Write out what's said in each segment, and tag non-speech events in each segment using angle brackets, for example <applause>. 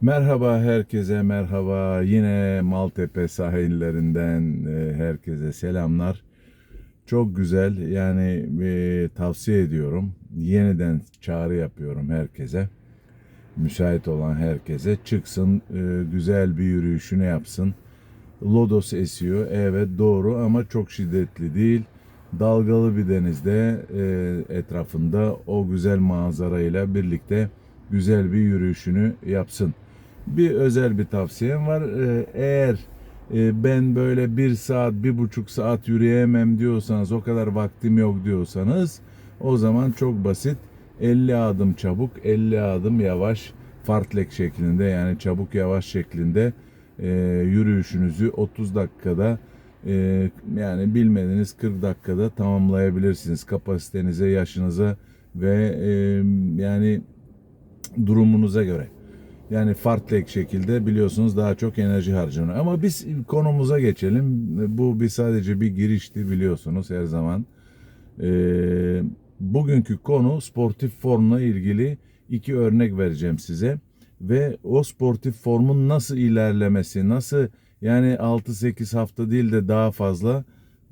Merhaba herkese merhaba. Yine Maltepe sahillerinden e, herkese selamlar. Çok güzel yani e, tavsiye ediyorum. Yeniden çağrı yapıyorum herkese. Müsait olan herkese çıksın e, güzel bir yürüyüşünü yapsın. Lodos esiyor evet doğru ama çok şiddetli değil. Dalgalı bir denizde e, etrafında o güzel manzarayla birlikte güzel bir yürüyüşünü yapsın. Bir özel bir tavsiyem var. E, eğer e, ben böyle bir saat, bir buçuk saat yürüyemem diyorsanız, o kadar vaktim yok diyorsanız o zaman çok basit. 50 adım çabuk, 50 adım yavaş fartlek şeklinde yani çabuk yavaş şeklinde e, yürüyüşünüzü 30 dakikada e, yani bilmediğiniz 40 dakikada tamamlayabilirsiniz kapasitenize, yaşınıza ve e, yani durumunuza göre. Yani fartlek şekilde biliyorsunuz daha çok enerji harcanıyor. Ama biz konumuza geçelim. Bu bir sadece bir girişti biliyorsunuz her zaman. Ee, bugünkü konu sportif formla ilgili iki örnek vereceğim size. Ve o sportif formun nasıl ilerlemesi, nasıl yani 6-8 hafta değil de daha fazla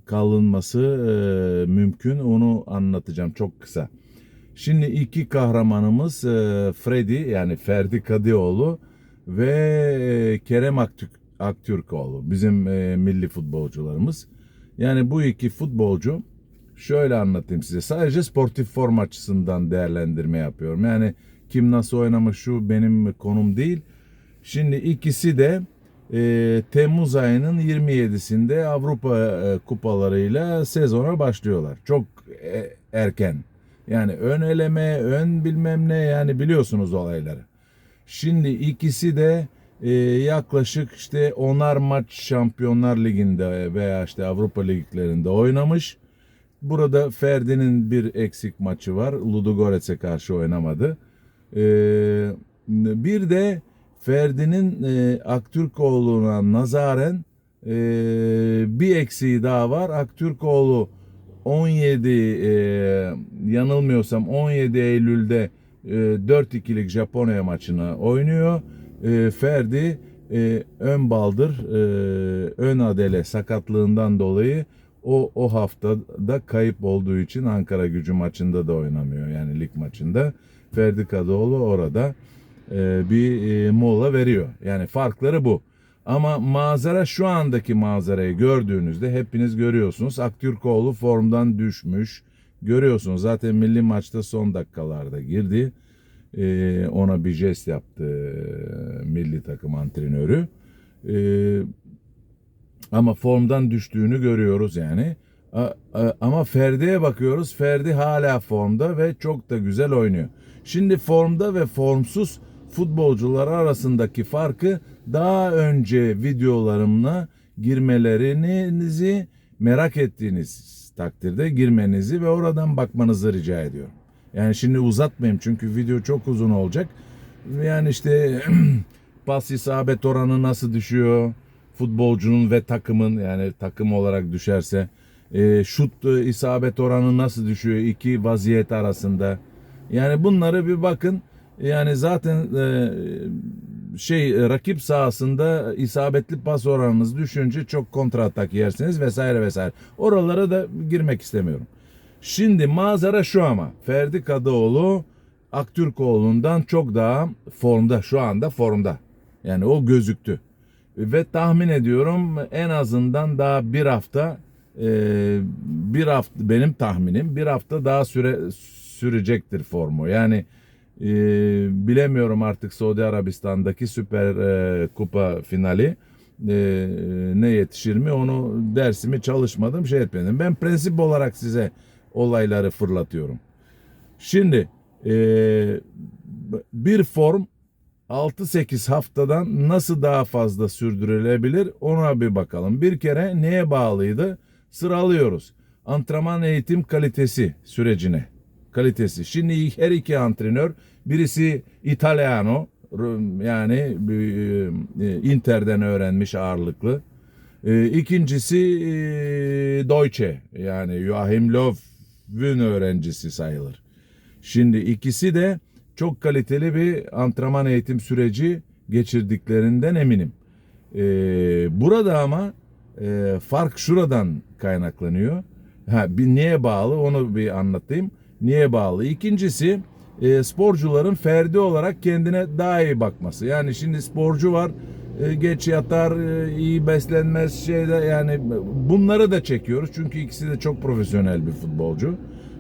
kalınması e, mümkün onu anlatacağım çok kısa. Şimdi iki kahramanımız e, Freddy yani Ferdi Kadioğlu ve e, Kerem Aktürk, Aktürkoğlu bizim e, milli futbolcularımız. Yani bu iki futbolcu şöyle anlatayım size sadece sportif form açısından değerlendirme yapıyorum. Yani kim nasıl oynamış şu benim konum değil. Şimdi ikisi de e, Temmuz ayının 27'sinde Avrupa e, kupalarıyla sezona başlıyorlar. Çok e, erken. Yani ön eleme, ön bilmem ne yani biliyorsunuz olayları. Şimdi ikisi de e, yaklaşık işte onar maç Şampiyonlar Ligi'nde veya işte Avrupa Liglerinde oynamış. Burada Ferdi'nin bir eksik maçı var. Ludogorets'e karşı oynamadı. E, bir de Ferdi'nin e, Aktürkoğlu'na nazaren e, bir eksiği daha var. Aktürkoğlu 17 e, yanılmıyorsam 17 Eylül'de e, 4-2'lik Japonya maçını oynuyor. E, Ferdi e, ön baldır, e, ön adele sakatlığından dolayı o o haftada kayıp olduğu için Ankara Gücü maçında da oynamıyor. Yani lig maçında. Ferdi Kadıoğlu orada e, bir e, mola veriyor. Yani farkları bu. Ama manzara şu andaki manzarayı gördüğünüzde hepiniz görüyorsunuz. Aktürkoğlu formdan düşmüş. Görüyorsunuz zaten milli maçta son dakikalarda girdi. Ee, ona bir jest yaptı e, milli takım antrenörü. Ee, ama formdan düştüğünü görüyoruz yani. Ama Ferdi'ye bakıyoruz. Ferdi hala formda ve çok da güzel oynuyor. Şimdi formda ve formsuz futbolcular arasındaki farkı daha önce videolarımla girmelerinizi merak ettiğiniz takdirde girmenizi ve oradan bakmanızı rica ediyorum. Yani şimdi uzatmayayım çünkü video çok uzun olacak. Yani işte <clears throat> pas isabet oranı nasıl düşüyor? Futbolcunun ve takımın yani takım olarak düşerse e, şut isabet oranı nasıl düşüyor iki vaziyet arasında? Yani bunları bir bakın. Yani zaten e, şey rakip sahasında isabetli pas oranınız düşünce çok kontra atak yersiniz vesaire vesaire. Oralara da girmek istemiyorum. Şimdi manzara şu ama Ferdi Kadıoğlu Aktürkoğlu'ndan çok daha formda şu anda formda. Yani o gözüktü. Ve tahmin ediyorum en azından daha bir hafta e, bir hafta benim tahminim bir hafta daha süre sürecektir formu. Yani e, bilemiyorum artık Suudi Arabistan'daki Süper e, Kupa finali e, ne yetişir mi onu dersimi çalışmadım şey etmedim. Ben prensip olarak size olayları fırlatıyorum. Şimdi e, bir form 6-8 haftadan nasıl daha fazla sürdürülebilir ona bir bakalım. Bir kere neye bağlıydı? Sıralıyoruz. Antrenman eğitim kalitesi sürecine. Kalitesi. Şimdi her iki antrenör birisi İtalyano yani e, Inter'den öğrenmiş ağırlıklı. E, İkincisi e, Deutsche yani Joachim Löw'ün öğrencisi sayılır. Şimdi ikisi de çok kaliteli bir antrenman eğitim süreci geçirdiklerinden eminim. Burada ama e, fark şuradan kaynaklanıyor. Ha, bir neye bağlı onu bir anlatayım. Niye bağlı? İkincisi e, sporcuların ferdi olarak kendine daha iyi bakması. Yani şimdi sporcu var e, geç yatar, e, iyi beslenmez şeyde yani bunları da çekiyoruz. Çünkü ikisi de çok profesyonel bir futbolcu.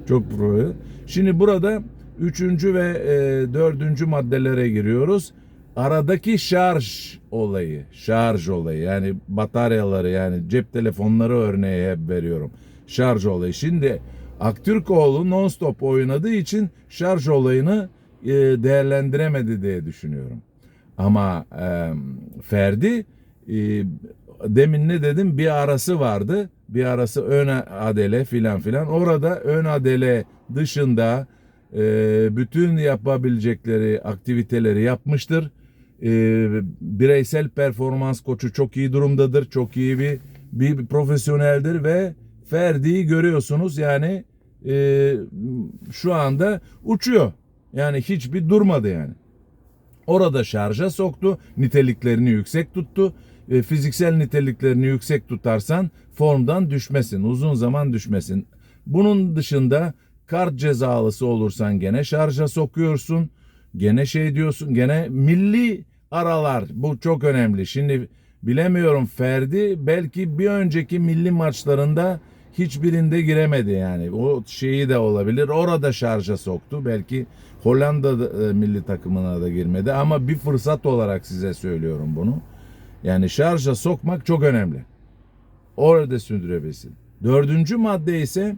Çok profesyonel. Şimdi burada üçüncü ve e, dördüncü maddelere giriyoruz. Aradaki şarj olayı, şarj olayı yani bataryaları yani cep telefonları örneği hep veriyorum. Şarj olayı. Şimdi Aktürkoğlu non-stop oynadığı için şarj olayını e, değerlendiremedi diye düşünüyorum. Ama e, Ferdi e, demin ne dedim bir arası vardı. Bir arası ön adele filan filan. Orada ön adele dışında e, bütün yapabilecekleri aktiviteleri yapmıştır. E, bireysel performans koçu çok iyi durumdadır. Çok iyi bir bir profesyoneldir ve Ferdi'yi görüyorsunuz yani e, şu anda uçuyor. Yani hiçbir durmadı yani. Orada şarja soktu, niteliklerini yüksek tuttu. E, fiziksel niteliklerini yüksek tutarsan formdan düşmesin, uzun zaman düşmesin. Bunun dışında kart cezalısı olursan gene şarja sokuyorsun. Gene şey diyorsun, gene milli aralar bu çok önemli. Şimdi bilemiyorum Ferdi belki bir önceki milli maçlarında hiçbirinde giremedi yani. O şeyi de olabilir. Orada şarja soktu. Belki Hollanda da, e, milli takımına da girmedi ama bir fırsat olarak size söylüyorum bunu. Yani şarja sokmak çok önemli. Orada sürdürebilsin. Dördüncü madde ise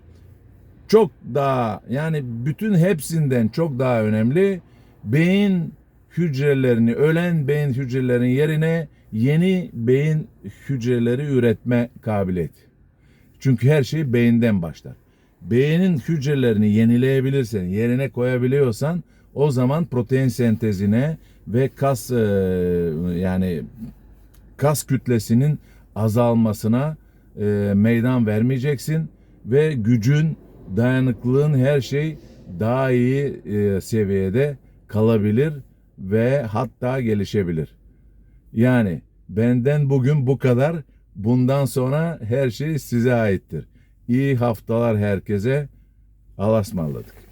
çok daha yani bütün hepsinden çok daha önemli. Beyin hücrelerini, ölen beyin hücrelerinin yerine yeni beyin hücreleri üretme kabiliyeti. Çünkü her şey beyinden başlar. Beynin hücrelerini yenileyebilirsen, yerine koyabiliyorsan o zaman protein sentezine ve kas e, yani kas kütlesinin azalmasına e, meydan vermeyeceksin ve gücün, dayanıklılığın her şey daha iyi e, seviyede kalabilir ve hatta gelişebilir. Yani benden bugün bu kadar. Bundan sonra her şey size aittir. İyi haftalar herkese. Allah'a ısmarladık.